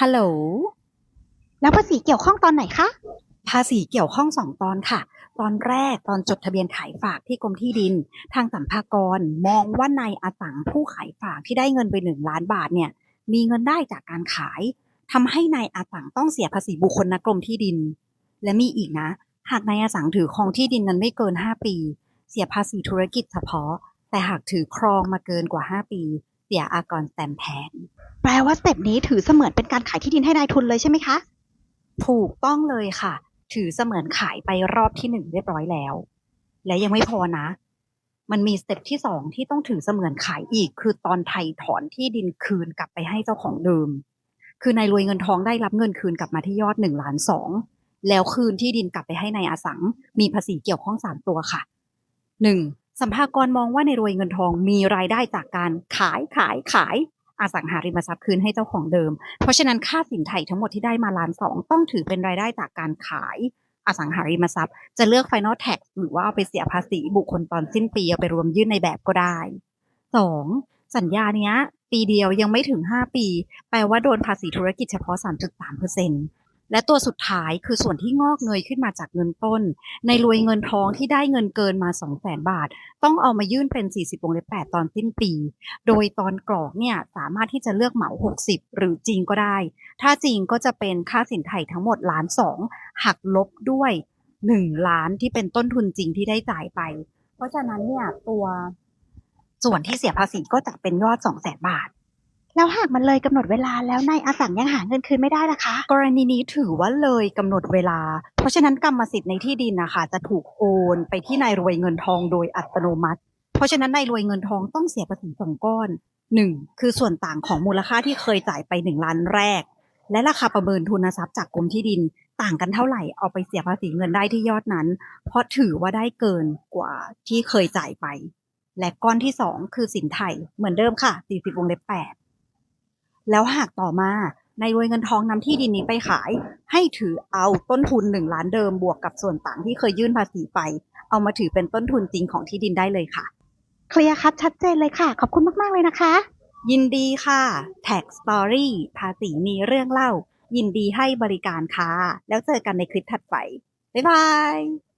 ฮัลโหล แล้วภาษีเกี่ยวข้องตอนไหนคะ ภาษีเกี่ยวข้องสองตอนค่ะ ตอนแรกตอนจดทะเบียนขายฝากที่กรมที่ดิน ทางสัมภากรมองว่านายอาสังผู้ขายฝากที่ได้เงินไปหนึ่งล้านบาทเนี่ย มีเงินได้จากการขายทำให้นายอาสังต้องเสียภาษีบุคคลณกรมที่ดิน และมีอีกนะ หากนายอาสังถือครองที่ดินนั้นไม่เกิน5ปี เสียภาษีธุรกิจเฉพาะ แต่หากถือครองมาเกินกว่า5ปี เสียอากรแตมแทน แปลว่าสเต็ปนี้ถือเสมือนเป็นการขายที่ดินให้นายทุนเลยใช่ไหมคะ ถูกต้องเลยค่ะ ถือเสมือนขายไปรอบที่หนึ่งเรียบร้อยแล้ว และยังไม่พอนะ มันมีสเต็ปที่สองที่ต้องถือเสมือนขายอีก คือตอนไทยถอนที่ดินคืนกลับไปให้เจ้าของเดิม คือนายรวยเงินทองได้รับเงินคืนกลับมาที่ยอดหนึ่งล้านสองแล้วคืนที่ดินกลับไปให้นายอาสัง มีภาษีเกี่ยวข้องสามตัวค่ะหนึ่งสัมภากรมองว่าในรวยเงินทองมีรายได้จากการขายขายขาย อสังหาริมทรัพย์คืนให้เจ้าของเดิม เพราะฉะนั้นค่าสินไถ่ทั้งหมดที่ได้มาล้านสองต้องถือเป็นรายได้จากการขายอสังหาริมทรัพย์ จะเลือก Final Tax หรือว่าเอาไปเสียภาษีบุคคลตอนสิ้นปีเอาไปรวมยื่นในแบบก็ได้สองสัญญาเนี้ย ปีเดียวยังไม่ถึง 5 ปี แปลว่าโดนภาษีธุรกิจเฉพาะ 3.3% และตัวสุดท้ายคือส่วนที่งอกเงยขึ้นมาจากเงินต้น ในรวยเงินทองที่ได้เงินเกินมา 200,000บาท ต้องเอามายื่นเป็น 40วงเล็บ8ตอนสิ้นปี โดยตอนกรอกเนี่ยสามารถที่จะเลือกเหมา 60 หรือจริงก็ได้ ถ้าจริงก็จะเป็นค่าสินไถ่ทั้งหมดล้านสองหักลบด้วย 1 ล้านที่เป็นต้นทุนจริงที่ได้จ่ายไป เพราะฉะนั้นเนี่ยตัวส่วนที่เสียภาษีก็จะเป็นยอด 2 0 0 0 0 0บาท แล้วหากมันเลยกำหนดเวลาแล้วนายอาสังยังหาเงินคืนไม่ได้ล่ะคะ กรณีนี้ถือว่าเลยกำหนดเวลา เพราะฉะนั้นกรรมสิทธิ์ในที่ดินนะคะจะถูกโอนไปที่นายรวยเงินทองโดยอัตโนมัติ เพราะฉะนั้นนายรวยเงินทองต้องเสียภาษีสองก้อนหนึ่งคือส่วนต่างของมูลค่าที่เคยจ่ายไปหนึ่งล้านแรก และราคาประเมินทุนทรัพย์จากกรมที่ดินต่างกันเท่าไหร่เอาไปเสียภาษีเงินได้ที่ยอดนั้น เพราะถือว่าได้เกินกว่าที่เคยจ่ายไป และก้อนที่สองคือสินไทยเหมือนเดิมค่ะ40วงเล็บแปด แล้วหากต่อมาในรวยเงินทองนำที่ดินนี้ไปขาย ให้ถือเอาต้นทุนหนึ่งล้านเดิมบวกกับส่วนต่างที่เคยยื่นภาษีไป เอามาถือเป็นต้นทุนจริงของที่ดินได้เลยค่ะ เคลียร์คัดชัดเจนเลยค่ะ ขอบคุณมาก ๆ เลยนะคะ ยินดีค่ะ Tax Story ภาษีมีเรื่องเล่า ยินดีให้บริการค่ะ แล้วเจอกันในคลิปถัดไป บ๊ายบาย